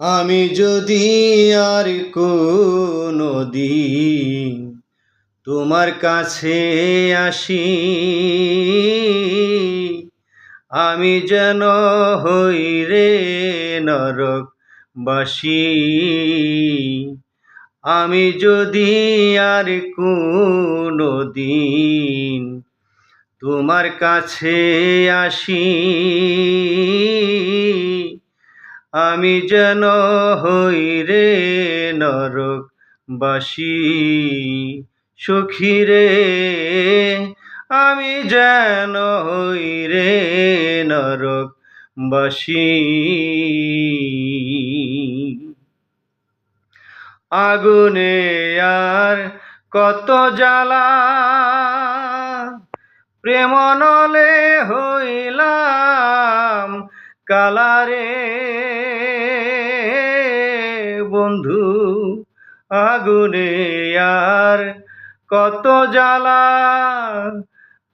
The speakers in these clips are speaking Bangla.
আমি যদি আর কোনো দিন তোমার কাছে আসি, আমি যেন হই রে নরক বাসি আমি যদি আর কোনো দিন তোমার কাছে আসি আমি যেন হই রে নরক বাসি সখী রে। আমি যেন হই রে নরক বাসি আগুনে আর কত জ্বালা প্রেম নলে হইলাম কালারে বন্ধু, আগুনে আর কত জ্বালা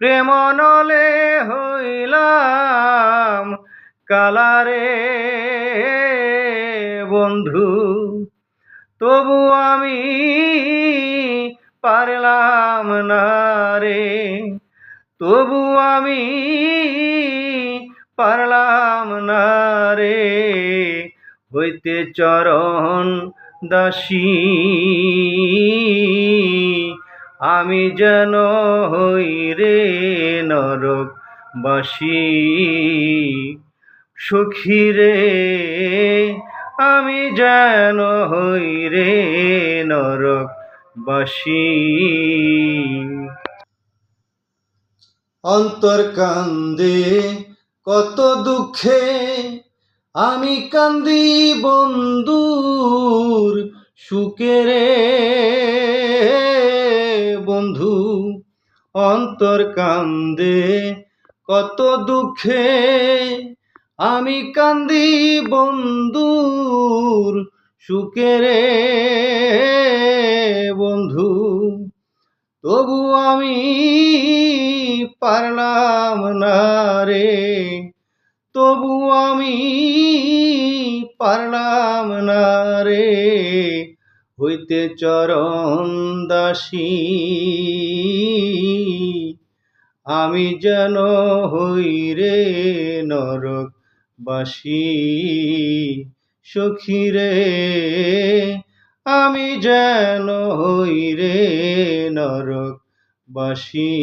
প্রেম নলে হইলাম কালারে বন্ধু। তবু আমি পারলাম না রে, তবু আমি পারলাম না রে। হইতে চরণ দাসী। আমি যেন হই রে নরক বাসী সখী রে, আমি যেন হই রে নরক বাসী অন্তর কান্দে কত দুঃখে আমি কান্দি বন্ধুর সুখে রে বন্ধু। অন্তর কান্দে কত দুঃখে আমি কান্দি বন্ধুর সুখে রে বন্ধু। তবু আমি পারলাম না রে। তবু আমি পারলাম না রে। হইতে চরণ দাসী, আমি যেন হই রে নরক বাসী সখী রে। আমি যেন রে নরক বাসী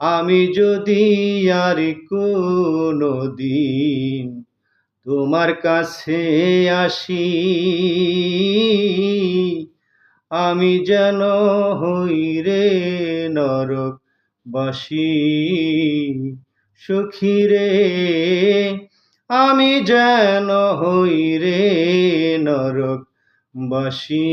আমি যদি আর কোনো দিন তোমার কাছে আসি, আমি যেন হই রে নরক বাসী সুখী রে আমি যেন হই রে নরক বাসী